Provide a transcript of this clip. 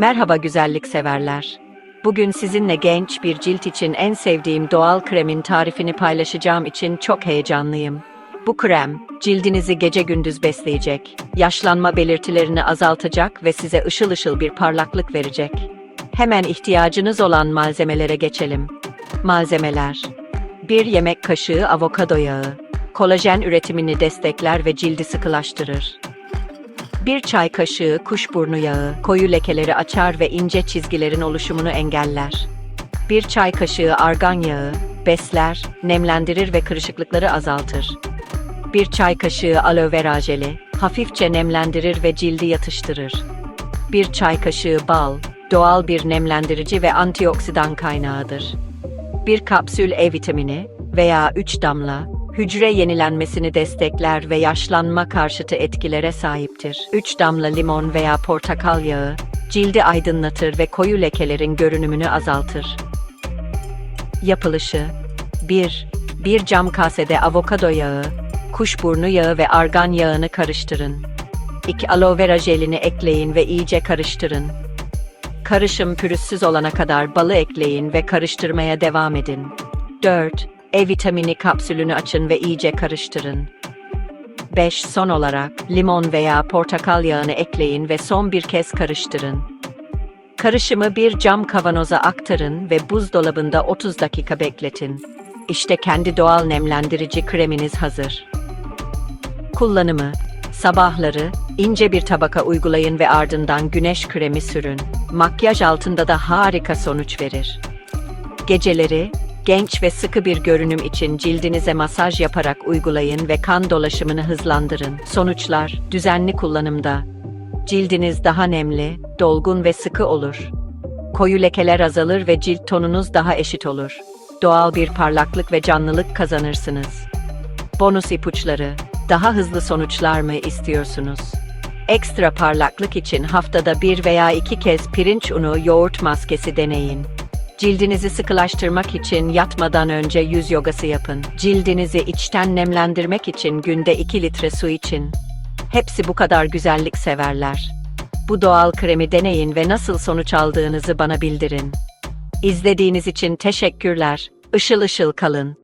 Merhaba güzellik severler. Bugün sizinle genç bir cilt için en sevdiğim doğal kremin tarifini paylaşacağım için çok heyecanlıyım. Bu krem, cildinizi gece gündüz besleyecek, yaşlanma belirtilerini azaltacak ve size ışıl ışıl bir parlaklık verecek. Hemen ihtiyacınız olan malzemelere geçelim. Malzemeler 1 yemek kaşığı avokado yağı. Kolajen üretimini destekler ve cildi sıkılaştırır. 1 çay kaşığı kuşburnu yağı koyu lekeleri açar ve ince çizgilerin oluşumunu engeller. 1 çay kaşığı argan yağı besler, nemlendirir ve kırışıklıkları azaltır. 1 çay kaşığı aloe vera jeli hafifçe nemlendirir ve cildi yatıştırır. 1 çay kaşığı bal doğal bir nemlendirici ve antioksidan kaynağıdır. 1 kapsül E vitamini veya 3 damla hücre yenilenmesini destekler ve yaşlanma karşıtı etkilere sahiptir. 3 damla limon veya portakal yağı cildi aydınlatır ve koyu lekelerin görünümünü azaltır. Yapılışı 1. Bir cam kasede avokado yağı, kuşburnu yağı ve argan yağını karıştırın. 2 aloe vera jelini ekleyin ve iyice karıştırın. Karışım pürüzsüz olana kadar balı ekleyin ve karıştırmaya devam edin. 4. E vitamini kapsülünü açın ve iyice karıştırın. 5. Son olarak limon veya portakal yağını ekleyin ve son bir kez karıştırın. Karışımı bir cam kavanoza aktarın ve buzdolabında 30 dakika bekletin. İşte kendi doğal nemlendirici kreminiz hazır. Kullanımı Sabahları ince bir tabaka uygulayın ve ardından güneş kremi sürün. Makyaj altında da harika sonuç verir. Geceleri genç ve sıkı bir görünüm için cildinize masaj yaparak uygulayın ve kan dolaşımını hızlandırın. Sonuçlar düzenli kullanımda cildiniz daha nemli, dolgun ve sıkı olur. Koyu lekeler azalır ve cilt tonunuz daha eşit olur. Doğal bir parlaklık ve canlılık kazanırsınız. Bonus ipuçları. Daha hızlı sonuçlar mı istiyorsunuz? Ekstra parlaklık için haftada bir veya iki kez pirinç unu yoğurt maskesi deneyin. Cildinizi sıkılaştırmak için yatmadan önce yüz yogası yapın. Cildinizi içten nemlendirmek için günde 2 litre su için. Hepsi bu kadar güzellik severler. Bu doğal kremi deneyin ve nasıl sonuç aldığınızı bana bildirin. İzlediğiniz için teşekkürler. Işıl ışıl kalın.